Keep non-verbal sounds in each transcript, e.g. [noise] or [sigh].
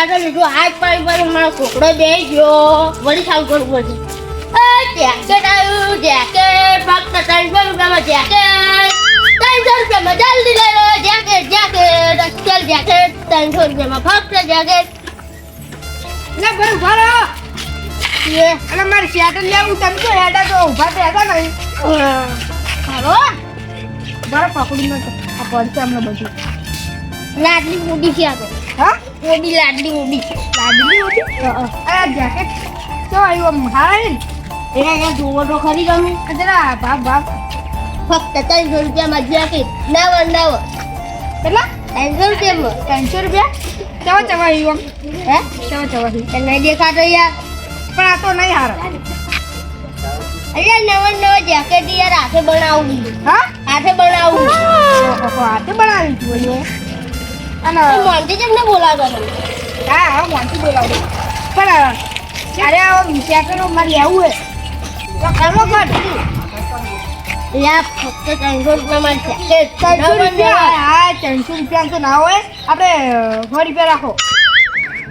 ચાટો લીધું. હાથ પાડી પાડી મારો કોકડો બે ગયો. વળી સાવ કરવું પડશે જેકેટ આવ્યું જેકેટ ફક્ત ત્રણસો રૂપિયામાં જેકેટ ત્રણસો રૂપિયામાં જલ્દી લઈ લો. જેકેટ જેકેટ અસલ જેકેટ ત્રણસો રૂપિયામાં ફક્ત જેકેટ લે બરો બરો એ. અને મારે શેટર લેવું. તમે તો હેડા તો ઊભા થયા નહીં. હાલો. ભરો પકડી ન આ પડશે હમણાં બધું. એટલે આટલી મોટી છે આ તો. હા? ઉડી લાડલી ઉડી લાડલી ઉડી અરે જેકેટ તો આવ્યું આમ હારા? એના અહીંયા જોવો તો ખરી તમે. જરા ભાગ ભાગ. ફક્ત ત્રણસો રૂપિયામાં જેકેટ નવ નવ. કેટલા? ત્રણસો રૂપિયામાં. ત્રણસો રૂપિયા? ચવા ચવા આવ્યું હે? આમ ચવા ચવા તને નહીં દેખાતો યાર. પણ આ તો નહીં હારા. અરે નવા નવા જેકેટ યાર હાથે બનાવું હા? હાથે બનાવું હાથે બનાવી છું એ અને તું મોન્ટી કેમ ને બોલાવતો હા હા મોંથી બોલાવું પણ અરે આ વિચાર કરો મારે લેવું હે. તો કર ફક્ત ત્રણસો રૂપિયામાં ત્રણસો રૂપિયા? હા ત્રણસો રૂપિયા તો ના હોય. આપણે સો રૂપિયા રાખો.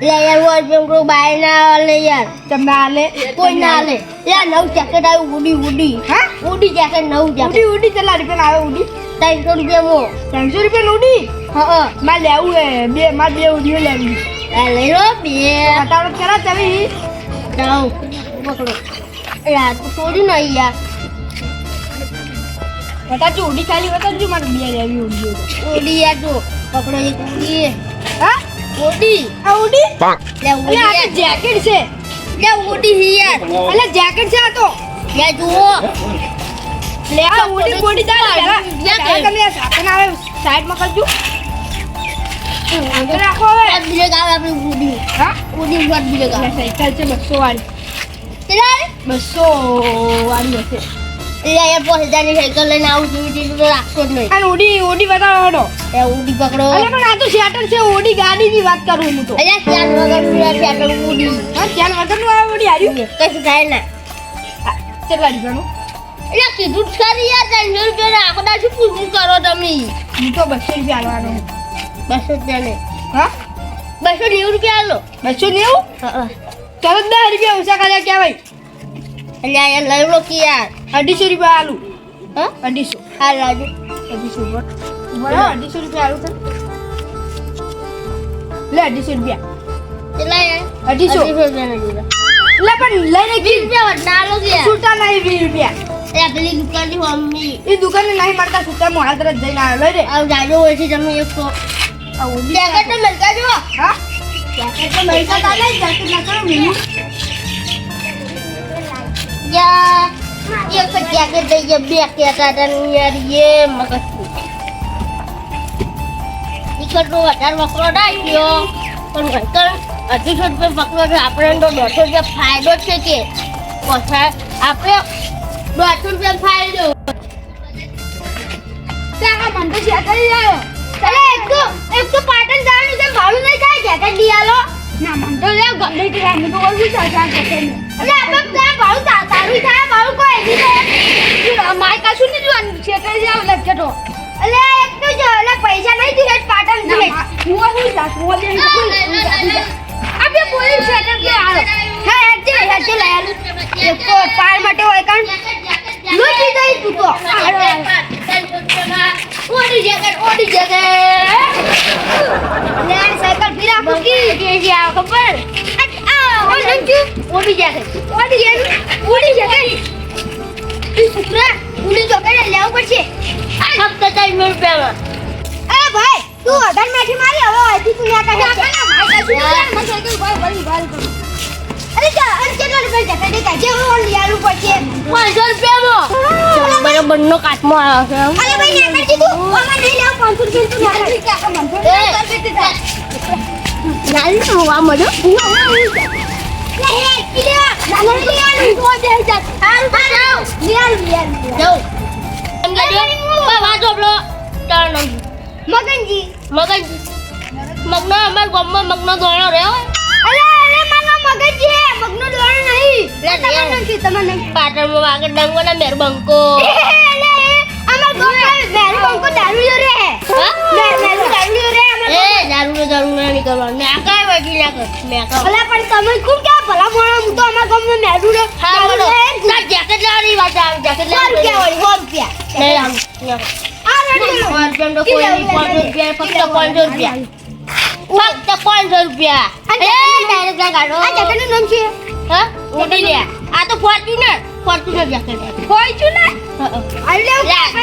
યાર યાર વો બાય ના લે યાર. તમને આલે કોઈ ના લે યાર નવું જેકેટ આવ્યું ઉડી ઉડી. હા? ઉડી જેકેટ નવું જેકેટ ઉડી ઉડી કેટલા રૂપિયા આવે ઉડી? ત્રણસો રૂપિયામાં ત્રણસો રૂપિયા ઉડી? હા મારે લેવું હે. બે મારે બે ઉડીઓ લેવી. હા લઈ લો બે. બતાવો ખરા ચવી જાઓ. પકડો. યાર તો છોડી નહીં યાર બતાવજો ઉડી ખાલી બતાવજો મારે બે લેવી ઉડીઓ ઉડી યાર જો પકડો એક ઉડી હા? ઉડી આ ઉડી લે ઉડી આ. જેકેટ છે. લે ઉડી હી યાર. એટલે જેકેટ છે આ તો. યાર જુઓ. લે આ ઉડી બોડી જેકેટ. પહેલા તમે આ સાધન આવે સાઈડમાં કરજો. રાખો હવે સાત ગાવ આપણી ઉડી હા ઉડી સાત બીજે ગાવ સાયકલ છે બસો વાળી યાર બસો વાળી હશે યાર અહીંયા જાની સાયકલ લઈને આવું ઉડી રાખતો જ નહીં અને ઉડી ઉડી બતાવો હડો. એ ઉડી પકડો અરે પણ આ તો શેટર છે ઉડી ગાડીની વાત કરું હું તો. અલ્યા ચાર વગર યાર ચાર ઉડી. હા આ ઉડી હાર્યું કશું થાય ના. કેટલા રૂપિયાનું? એટલે કીધું જ ખરી યાર ત્રણસો રૂપિયા રાખો શું પૂછવું કરો તમે? હું તો બસો રૂપિયા બસો રૂપિયા હા? બસો નેવું રૂપિયા આલો. બસો નેવું? તરત દસ રૂપિયા ઓછા કર્યા કહેવાય. અલ્યા યાર લઈ લો કે યાર. અઢીસો રૂપિયા આલુ. હા? અઢીસો. હા રાજુ અઢીસો બરાબર અઢીસો રૂપિયા આલુ તને લે અઢીસો રૂપિયા. અઢીસો. લે પણ લઈને વીસ રૂપિયા ના લો છૂટા નહીં વીસ રૂપિયા. એ પેલી દુકાનની મમ્મી એ દુકાન નહીં મળતા છૂટા મોડા તરત જઈને આવ્યો લઈ રે આવ જાજો હોય છે તમે એક તો. આ જેકેટ તો મળતા જો હા? જેકેટ તો મળતા તાલે જેકેટ ના કરો મેં યા એક જેકેટ દઈ બે કહેતા હતા યાર એ મગજ ટિકટ નો વધારે વકરો ના ગયો. પણ અઢીસો રૂપિયા વકરો છે. આપણે તો દોઢસો રૂપિયા ફાયદો છે કે? પાછા આપણે દોઢસો રૂપિયા ફાયદો. મને તો શેટર આવ્યો. તો એક તો પાટણ જવાનું છે ભાડું નહીં થાય જેકેટ દિયાલો? ના મને તો લે ગમે તે રામે તો ઓછું ચાર ચાર જેકેટ ને ત્યાં ભાડું તા- તારું થાય ભાડું કોઈ નહીં થાય મારે કશું નહીં જોવાનું છે લઈ આવો લખે તો અલે એક તો જો અલે પૈસા નહીં દીધા પાટણ હું હું હું આપણે પોલીસ કે આવો હે એક તો પાર માટે હોય લૂટી તું તો. ઓડી જેકેટ ઓડી જેકેટ લેન સાયકલ ફીરા કુકી કે? જે આ ખબર? આ hoodie hoodie jacket hoodie jacket hoodie ઈ સુકરા ઉડી તો કરે લેવું પડશે. ફક્ત ત્રણ રૂપિયામાં એ ભાઈ તું અઢારમાંથી મારી હવે હજી તું ન્યા કાઢી. ભાઈ સાયકલ ભાઈ ભાઈ કરું અરે ચા અરે કેટલા રૂપિયા જતા દેખા જે હું આવ્યો છે અરે ભાઈ તું નહીં લેવું રૂપિયા તું મને નાની તો મગનજી મગજ મગનો અમાર ગામમાં મગનો દોણો રહ્યો અરે અરે મારા મગનજી દોણ નહીં લે, લે. તમને નથી તમને પાટણમાં વાગડ ડંગો ના મેર બંકો. અમાર ગામમાં મેરું બંકો દારૂ રે. હા? મેરું દારૂ રે એ દારૂ દારૂ ના નીકળવાનું ને આ વાગી ન્યા કર મેં કહું અલા પણ તમે કોણ કે ભલા મોણા? હું તો અમારા ગામમાં મેડું રે? હા બોલો. મેડું જેકેટ લાવવાની વાત આવે જેકેટ લાવવાની રૂપિયા વાળી નહીં લાવું ન્યા. કર. આ રેડી સો રૂપિયા ફક્ત પાંચસો રૂપિયા. ફક્ત પાંચસો રૂપિયા. નામ? છે? હા? ઉડી લે. આ તો ફોર્ચ્યુનર. Fortuner jacket Fortuner? હા, હા. આ લે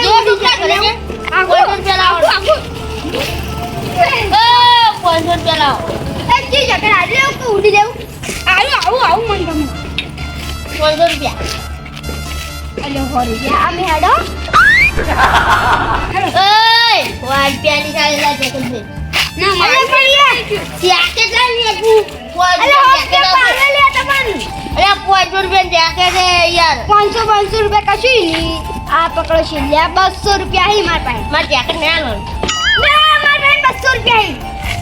જો ડૂબલા કરે છે. આખું રૂપિયા લાવો. આખું ઓ, પાંચસો રૂપિયા લાવો. એ જે જેકેટ આ લે કે ઉડી આવું આવું આવું મને ગમે. પાંચસો રૂપિયા. અલે ઓય વાટ રૂપિયાની સાડી લાગે ના મારે પણ લે જેકેટ લાવી આપું અલે પાંચસો હો કે. પાગલ લે તમને અરે પાંચસો રૂપિયા જેકેટ છે યાર. પાંચસો પાંચસો રૂપિયા કશું નહીં. આ પકડો છે. લે બસો રૂપિયા હી માર પાસે. મારે જેકેટ નહીં આલવાનું ના માર પાસે બસો રૂપિયા હી.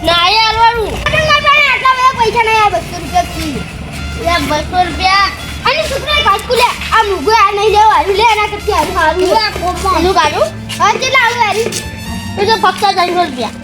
ના આલવાનું અરે માર પાસે આટલા બધા પૈસા નહીં આ બસો રૂપિયા થી. લે બસો રૂપિયા. અને લે. આ મુગો આ નહીં લે કરતી હારું લે હા હારું તો ફક્ત ત્રણસો રૂપિયા.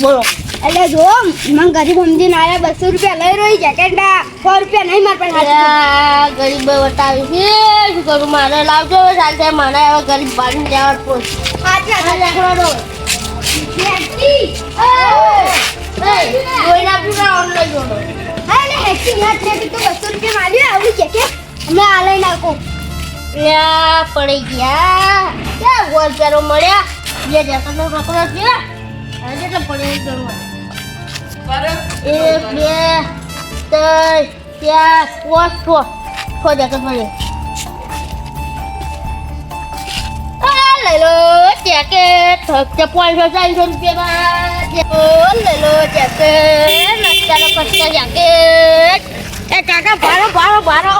બોલો એટલે જો મને ગરીબ સમજીને આવ્યા બસો રૂપિયા લઈ રહી જેકેટ ના સો રૂપિયા નહીં મારે પણ ગરીબ બતાવી છે શું કરું? મારે લાવજો સાથે મને હવે ગરીબ બાળી જવા પોસ હાચા આ લેકડો દો. હેક્સી એ, જોઈને આપું ને online જોડો. હા એટલે છે બસો રૂપિયા માલ્યું આવડી જેકેટ અમે આ લઈ નાખો પડી ગયા. ક્યાં મળ્યા? જે છે હવે કેટલા પડે એ ગણવા. એક બે ત્રણ ચાર પાંચ છ છ જેકેટ પડે લઈ લો જેકેટ પાંચસો ચારસો રૂપિયામાં લઈ લો જેકેટ નકશાનો પત્તા જેકેટ એ ભારો ભારો ભારો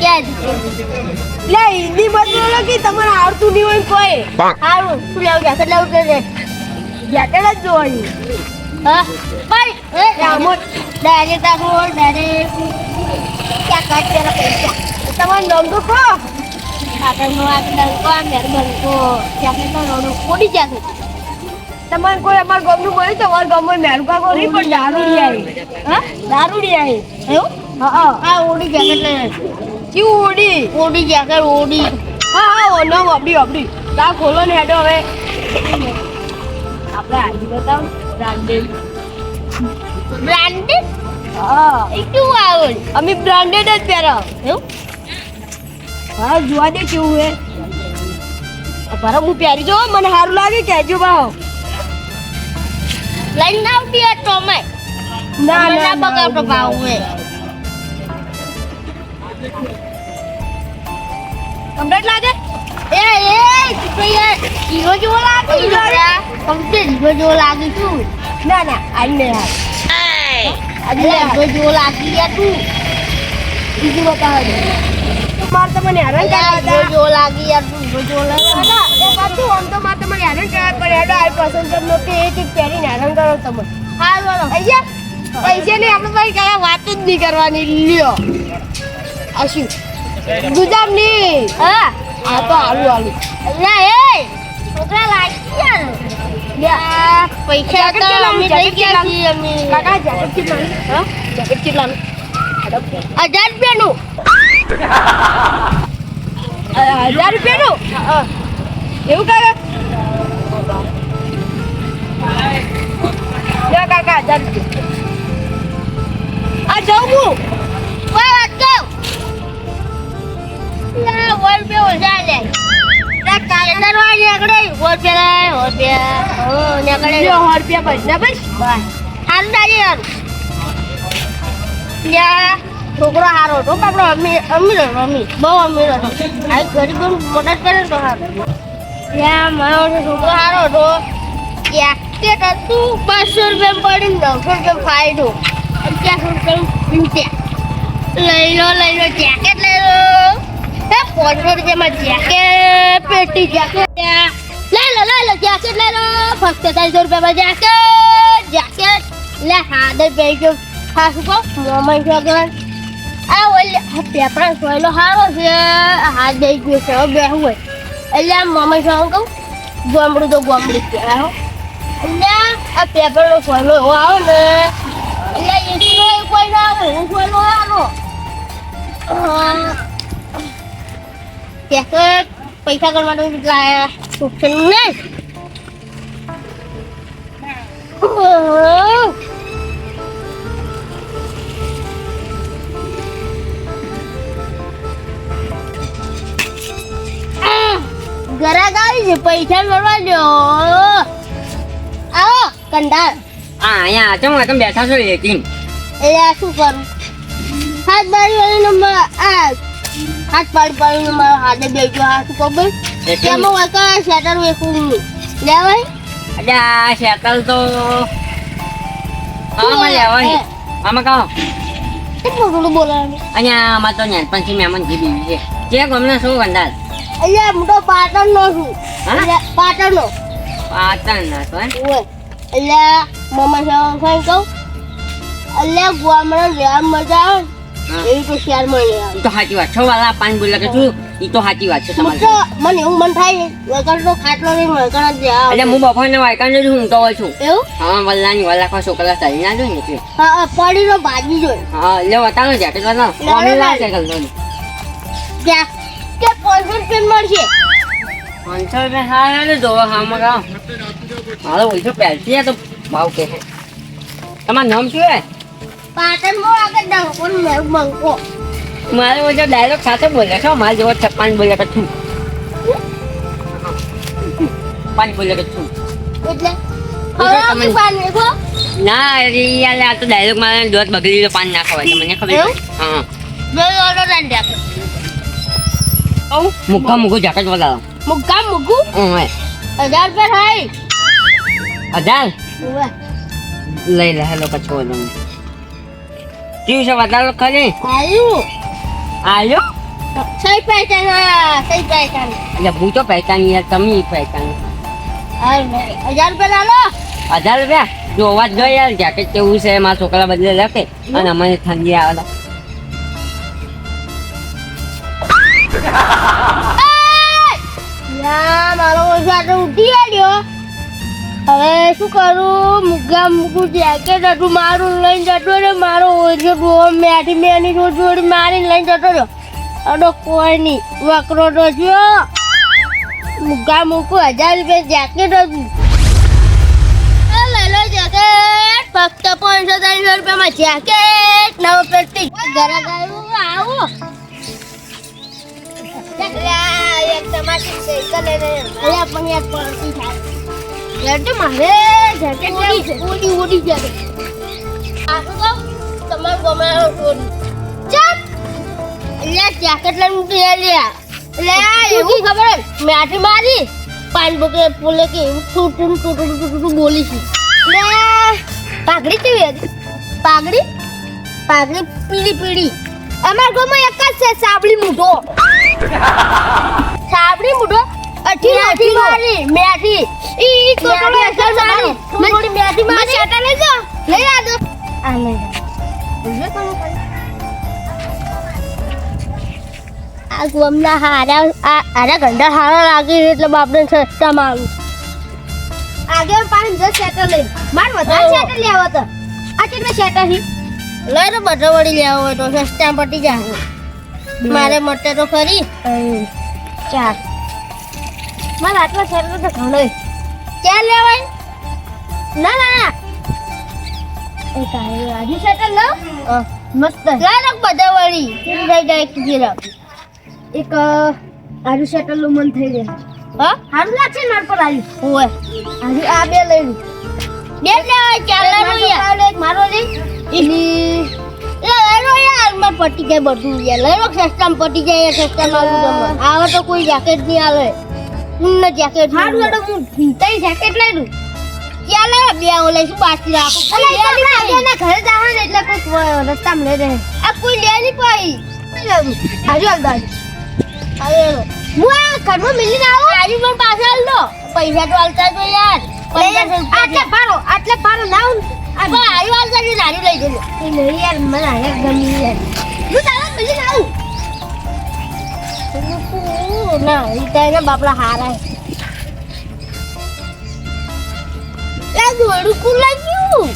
ક્યાં? લે હિન્દી બોલો કે તમારે આવડતું નહીં હોય કોઈ. હારું શું લેવું જેકેટ લેવું કે રે? જેકેટ જ જોવાની. હા? ભાઈ એ રામો ડાયરેક્ટ આપણો ડાયરે ક્યાં કાટ પેલા પૈસા? તમારું નામ તો કહો. કાકાનો આ ડંકો આ મહેરબાની તો જેકેટનો રોડો ઉડી જશે તમારે કોઈ અમાર ગામનું બોલ્યું તમારા ગામમાં મેરુકા કોઈ પણ દારૂ લઈ આવી. હા? દારૂ લઈ આવી. એવું? હા હા. આ ઓડી ગયા લઈ કેવું ઓડી ઓડી જેકેટ ઓડી હા હા ઓનો ઓબડી આપડી તા ખોલો ને હેડો હવે. આપણે આજી બતાવ બ્રાન્ડેડ. બ્રાન્ડેડ? હા. એ કેવું આવે? અમે બ્રાન્ડેડ જ પહેરો. એવું? હા જોવા દે કેવું હે. બરાબર હું પહેરી જો મને સારું લાગે કેજો ભાવ લઈને આવતી આ તો અમે. ના ના બગાડતો ભાવ હે કમ્પ્લીટ લાગે? એ એ યાર હીરો જેવો લાગે હીરો કમ્પ્લીટ હીરો જેવો લાગે તું. ના ના આજ હાલ. આજે હીરો જેવો લાગી ગયા તું. બીજું બતાવો મારે તમને હેરાન કરવા હીરો જો લાગી યાર તું જો જો લાગે. એ પાછું આમ તો મારે તમને હેરાન કરવા પર હેડો આ પસંદ જ કે એ ચીજ પહેરીને હેરાન કરો તમે. હા બોલો અહીંયા પૈસા નહીં આપણે ભાઈ કયા વાત જ નહીં કરવાની. લ્યો. આ શું હા. આ તો આલુ આલુ અલ્યા એ છોકરા લાગી યાર યાર પૈસા જાકેટ તો અમે લઈ ગયા છીએ અમે. કાકા જેકેટ કેટલાનું હા? જેકેટ કેટલાનું હજાર રૂપિયાનું. હજાર રૂપિયાનું? એવું કાકા? કાકા હજાર રૂપિયા. આ હું છોકરો હારો હતો. આપણો અમીર અમીર હતો અમીર બહુ અમીર હતો. આ ગરીબ મદદ કરે તો હારો ત્યાં મારો છોકરો હારો હતો. જેકેટ હતું પાંચસો રૂપિયા પડીને નવસો રૂપિયા ફાયદો અગિયારસો રૂપિયા લઈ લો લઈ લો જેકેટ લઈ લો. પાંચસો રૂપિયામાં જેકેટ પેટી જેકેટ લઈ લો લઈ લો જેકેટ લઈ લો ફક્ત ચાલીસો રૂપિયામાં જેકેટ જેકેટ લે હાડે બેજો. ખાસું કહો? મોમાં છોકરા આ ઓલે પેપરા સોયલો હારો છે. હાથ દઈ ગયો છે. બે હોય. એટલે આ મોમાં છોકરા કહું? ગોમડું તો ગોમડું કહેવાય, હો. એટલે આ પેપરનો સોયલો એવો આવે ને. એટલે એ કોઈ ના આવે. હું સોયલો હારો જેકેટ પૈસા કરવાનું કેટલા સુખે નહીં ગરાક આવી છે પૈસા કરવા દો આવો કંડાર આ અહીંયા ચમ તમે બેઠા છો લેકિન એટલે આ શું કરું હાથ બારી વાળી નંબર આ હાથ પાડ પાડી મારો હાથે બેજો શું ખબર? તેમાં વાકા શેટર વેકું લેવાય અરે આ શેટર તો આમાં લેવાની આમાં કહો. થોડું બોલાવાનું અહીંયા આમાં તો નાનપણથી મહેમાન જીવી છે. જે ગમને શું કંદાલ એટલે હું તો પાટણ નો છું પાટણ નો પાટણ ના તો એટલે મમ્મા સાહેબ કહું. એટલે ગામડા લેવા મજા આવે તો સાચી વાત છો. વાલા પાન બોલે કે છું. ઈ તો સાચી વાત છે તમારી મને એવું મન થાય વગર તો ખાટલો નહીં વગર જ એટલે હું બપોરને વાયકાને જોઈ હું તો છું. એવું? હા વલ્લાની વલ્લા કો છોકરા ચાલી ના જોઈ ને એટલે. હા હા, પડીનો ભાજી જોઈ. હા એટલે વતાનો જેકેટ વતાનો લે, અમે લે, લા તો ત્યાં કે મળશે. પાંચસો રૂપિયા સારા ને જોવો હા મગાવો. મારો ઓછો પહેરતી તો ભાવ કે છે તમારું નામ શું હે પાટણમાં આગળ મારે ઓછો ડાયલોગ સાથે બોલે છો મારે જેવો છપ્પાન બોલે કે છું બોલે કે છું એટલે હવે પાન વેખો ના અરે આ તો ડાયલોગ મારે દોત બગડી તો પાન ના ખવાય મને ખબર? હા. બે ઓર્ડર લઈને દે કહું મુક્કા મુકું જેકેટ હજાર રૂપિયા થાય હજાર? લઈ લે હેલો પછી બોલો છે બતાવો ખરી. આવ્યું. આયો સહી પહેચાન સહી પહેચાન. એટલે હું તો પહેચાની યાર તમે પહેચાન. હજાર રૂપિયા લાલો હજાર રૂપિયા? જોવા જ ગયો યાર જેકેટ કેવું છે મારા છોકરા બદલે લખે. અને અમને ઠંડી આવે મારો ઉઠી આવ્યો હવે શું કરું? મુગા મુગું જેકેટ હતું, મારું લઈને જતો રહ્યો. મારો ઓછો ડોહો મેઠી મેની રોજ જોડી મારીને લઈને જતો રહ્યો. અને કોઈ નહીં. વકરો તો થયો. મુગા મૂકું હજાર રૂપિયા જેકેટ હતું. લેલો જેકેટ ફક્ત પાંચસો ત્રણસો રૂપિયામાં જેકેટ નવો પ્રતિક ઘરે ગયું? આવો. અલ્યા પણ યાર પડતી થાય. મારે જેકેટ ઓડી ઓડી જેકેટ. આ શું તમારું ગમણાનું ચોરી. ચાપ! અલ્યા જેકેટ લઈને ઊંઘી લે લ્યા. અલ્યા એવું ખબર જ? મારી પાન બોકે બોલે કે એવું ટૂટું ટૂટું ટૂટું બોલી છે અલ્યા પાઘડી કેવી હતી પાઘડી પાઘડી પીળી પીળી અમારા ગામમાં એક જ છે સાબડી મૂઠો [laughs] સાબડી મુઢો અઠી અઠી મારી મેઠી ઈ તો થોડો અસર મારી. મેં થોડી મેઠી મારી. શેટા લઈ જો લઈ આ આ લઈ આ ગોમના હારા આ હારા ગંડા હારા લાગે એટલે બાપને સસ્તામાં આવ્યું આગળ પાંચ દસ શેટર લઈ. માર વધારે શેટર લેવો તો. આ કેટલા શેટર છે લઈ તો બધા વળી લેવો હોય તો સસ્તા પટી જાય મારે મટે તો ખરી. ચાર. મારા આટલા શેટર તો ઘણો ક્યાં લેવાય? ના ના ના. એ તારે રાજુ શેટર લો. મસ્ત. લઈ રાખ બધા વળી. કેમ થઈ જાય એક જીરા એક આજુ શેટરનું મન થઈ ગયું હા? હારું લાગશે માર પર આવી ઓય આજુ આ બે લઈ બે લેવાય ચાર લેવાનું યાર મારો લે. એની લે લેરો યાર પટી જાય બધું યાર. લો સસ્તામાં પટી જાય સસ્તામાં આવું તમે આવા તો કોઈ જેકેટ નહીં આવે ઉન્ન જેકેટ હારું એડો હું જેકેટ લઈ લઉં ક્યાં બે ઓ લઈશું બાકી રાખો અલે ઈ આગળ. ના ઘરે જવાનું એટલે કોઈ રસ્તામાં લઈ રહે. આ કોઈ લે નહીં પાઈ આજુ હાલ અરે હું આ ઘરમાં મિલીને આવો? આજુ પણ પાછા હાલ દો. પૈસા તો આલતા જો યાર. આટલે ભાડો આટલે ના. હું આ ભાઈ આયુ આલતા છે નારી લઈ જજો. નહીં યાર મને આયા ગમી યાર. હું તારા મિલી આવું. ના ઈ એના બાપડા હારા હે. લા દોડું કું લાગ્યું?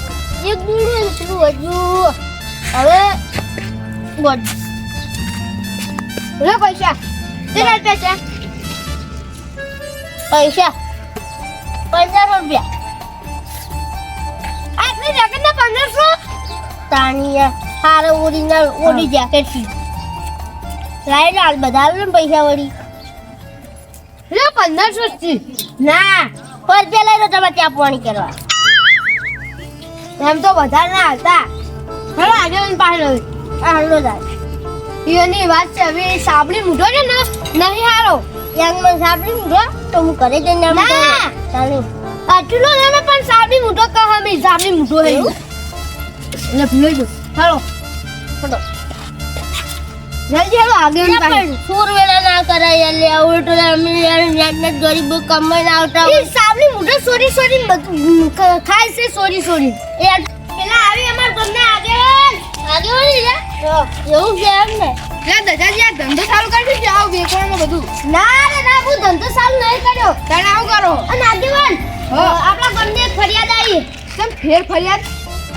એક દોડું પેલું હજુ હવે બોલ લે પૈસા. કેટલા પૈસા પૈસા. પંદરસો રૂપિયા. આટલી પંદરસો? તાણીયા હારે ઓરિજિનલ ઓડી જેકેટ છે. લાઈ લાલ બધા આવે ને પૈસા વળી. લે પંદરસો ના રૂપિયા લઈ લો તમે ત્યાં પાણી કરવા. એમ તો વધારે ના હતા હવે આજે પાસે હાલો જાય. એની વાત છે હવે સાબડી મૂઢો છે ને? નહીં હારો. યંગમાં મન સાંભળી મૂકો તો હું ઘરે જઈને આમ ના. ચાલો. આટલો નાનો પણ સાબડી મૂઢો કહે અમે સાંભળી મૂઢો હે એવું? એટલે ભૂલી ગયો. હાલો. ફોટો. જલ્દી હાલો આગળ પણ વેળા ના કરાય યાર લે આવડે તો અમે યાદ ગરીબ કમાઈને આવતા એ હોય સાબડી સોરી સોરી ખાય છે સોરી સોરી. યાર પેલા આવી અમાર આગળ. આગે વળી જા. એવું છે એમ ને. આ ધંધો ચાલુ કરી દીધો આવું વેચવાનું બધું. ના રે ના હું ધંધો ચાલુ નહીં કર્યો. તને આવું કરો. અને આગેવાન હા. આપણા ગમને ફરિયાદ આવી. કેમ ફેર ફરિયાદ?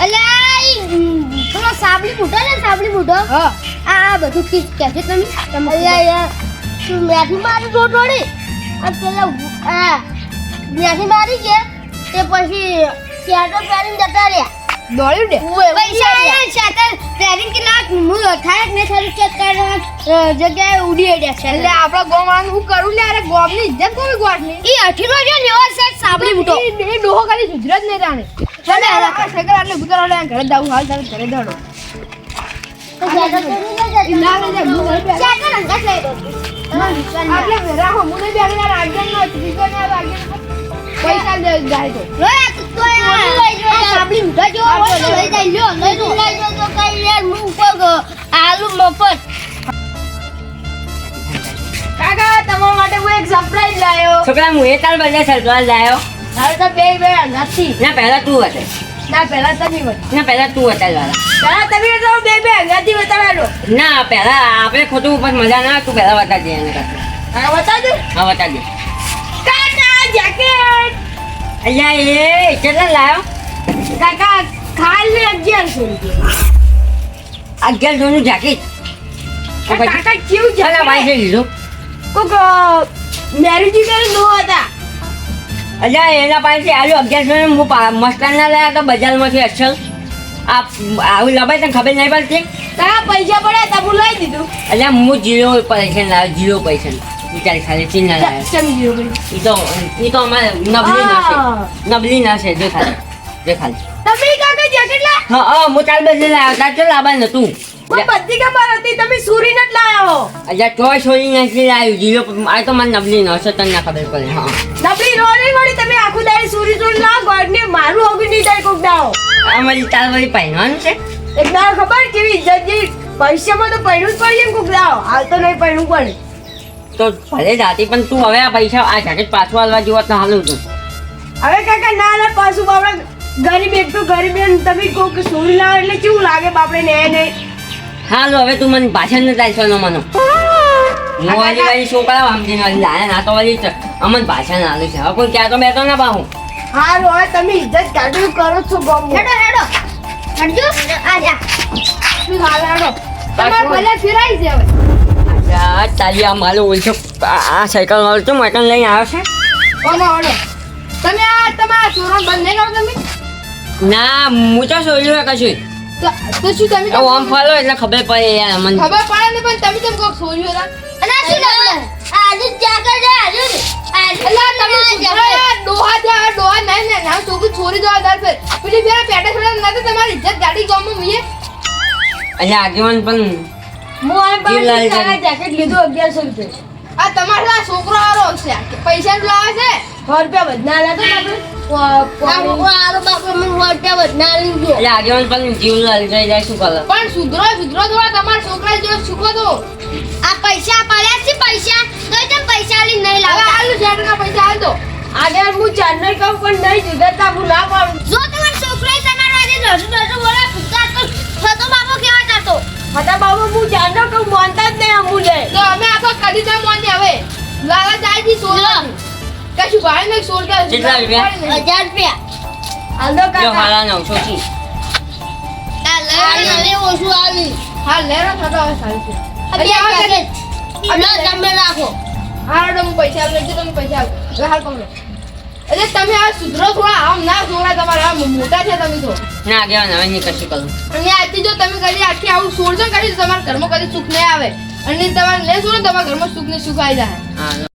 અલ્યા ઉમ, પેલો ને સાબલી મૂઢો. હા. આ બધું કીધ કે છે તમે? તમે અલ્યા યાર તું મેથી મારી થોડી અને પેલા આ મેથી મારી કે તે પછી શેરડો પહેરીને જતા રહ્યા. દોડ્યું ને? પૈસા. આયા શાતર ટ્રેનિંગ કેટલા હું થાય ને થોડું ચેક કરવા જગ્યાએ ઉડી અડ્યા છે. એટલે આપણા ગોવાળાનું હું કરું લે અરે ગોમની ઇજ્જત કોઈ ગોઠની? ઈ અઠીનો જો લેવા સર સાબડી ઉઠો એ ડોહો ખાલી ગુજરાત નહીં રાણે. ચાલે આ સગર આટલે ઊભી ઘરે દાવ હાલ તારે ઘરે દોડો. પૈસા લઈ જાય લ્યો તો. આલુ મફત કાકા તમારા માટે હું એક સરપ્રાઈઝ લાવ્યો છોકરા હું એ તાર બજાર સરપ્રાઈઝ લાયો હવે તો બે બે નથી ના પહેલા તું હતો ના પહેલા તમે ના પહેલા તું વાળા. પહેલા તમે બતાવો બે બે અંગાથી બતાવવાનો ના પહેલા આપણે ખોટું ઉપર મજા ના તું પહેલા બતાવજે એને. હા કાકા જેકેટ અહીંયા એ કેટલા લાવ્યો કાકા ખાલી અગિયારસો રૂપિયા. અગિયારસો નું જેકેટ કાકા કેવું જેકેટ ભાઈ લીધું. કોક મેરેજ કરે નો હતા અલ્યા એના પાસેથી આલુ અગિયારસો ને હું મસ્ટાન ના લાયા તો બજારમાંથી અસલ. આ આવું લબાય તને ખબર નહીં પડતી? તારા પૈસા પડ્યા તા હું લઈ દીધું. અલ્યા હું જીરો પૈસા લાવ્યો જીરો પૈસા. વિચાર ખાલી ચીન ના લાવ્યો ઈ તો એ તો અમારે નબળી ના છે. આ. નબળી ના છે જો ખાલી જો ખાલી તમે કાકા જેકેટ કેટલા? હા હા હું ચાલ બદલી લાવ્યો તાર ચાલ લાવવા નતું બધી ખબર હતી તમે સુરી નથી હો. અલ્યા ચોય છોડી નથી લાવ્યું જીરો આ તો મને નબળી ન છે તને ખબર પડે. હા. તમે સુરી સુરી લાવો ગોડને મારું હોગી નહીં જાય કોક દાવ અમારી તાર વળી પહેરવાનું છે? એક દાડો ખબર કેવી ઇજ્જત જે પૈસામાં તો પહેરવું જ પડે એમ કોક દાવ હાલ તો નહીં પહેરવું પડે. તો ભલે જાતી પણ તું હવે આ પૈસા આ જાકેટ પાછું હાલવા જેવો તો હાલું તું હવે કાકા ના ના પાછું બાપડે ગરીબ એક તો ગરીબ એમ તમે કોક સુરી લાવો એટલે કેવું લાગે બાપડે ને એને હાલો હવે તું મને ભાષણ ન સોનો નો મનો હું વાલી વાલી છોકરા સમજી નથી. લાયા ના તો વાલી અમન ભાષા ના લે છે. હવે કોઈ ક્યાં તો બેઠો ના બાહુ હારું હવે તમે ઇજ્જત કાઢવી કરો છો ગમ. હેડો હેડો. હેડજો આ જા. તું હાલ હેડો તમારે ભલે ફેરાઈ છે હવે. આ તારી આ ઓછો આ સાયકલ વાળો તો મટન લઈને આવ્યો છે? ઓનો ઓનો તમે આ તમારા ચોરણ બંધ નહીં કરો તમે. ના હું તો સોલ્યું કશું. તો- શું તમે તો આમ ફાલો એટલે ખબર પડે યાર મને ખબર પડે ને પણ તમે કેમ કોક છોડ્યું હતા? અને શું લાગે? આજે જ જાગર જ. આજુ એટલે તમે છોકરા યાર ડોહા થયા ડોહા નહીં ને ના છોકરું છોડી દેવા દર પર. પેલી બેરા પેટે છોડે ના તો તમારી ઇજ્જત ગાડી ગામમાં મીએ એટલે આગેવાન પણ હું આ બાર પાસે જેકેટ લીધું અગિયારસો રૂપિયા. આ તમારો છોકરો આરો છે. પૈસા લાવે છે? 100 રૂપિયા વધના લાગે પણ જીવ લઈ જાય શું કરે? પણ સુધરો સુધરો થોડા તમારા છોકરા જો શીખવો તો. આ પૈસા પડ્યા છે પૈસા? તો એ પૈસા લઈને નહીં હવે આલુ શેઠના પૈસા આલ દો આજે હું ચાંદને કહું પણ નહીં જુદા હું ના પાડું. જો તમારો છોકરો તમારો આજે દોઢું દોઢું બોલે પૂછતા તો થતો બાબો કેવા જાતો હતા બાબુ હું ચાંદને કહું માનતા જ નહીં અમૂલ્ય તો અમે આખો કદી તો મોને હવે. લાલા જાય જી સોલ કશું ભાઈ કે કેટલા રૂપિયા? હજાર રૂપિયા. હાલ દો કાકા હાલા નવસો થી તમે આ સુધરો થોડા આમ ના છોકરા તમારા મોટા છે તમે તો. ના આગેવાન હવે નહીં કશું કરું. અને આજથી જો તમે કદી આખી આવું સોળસો કરી તમારા ઘરમાં કદી સુખ નહીં આવે. અને તમારે લેશો ને તમારા ઘરમાં સુખ ને સુખ આવી જાય.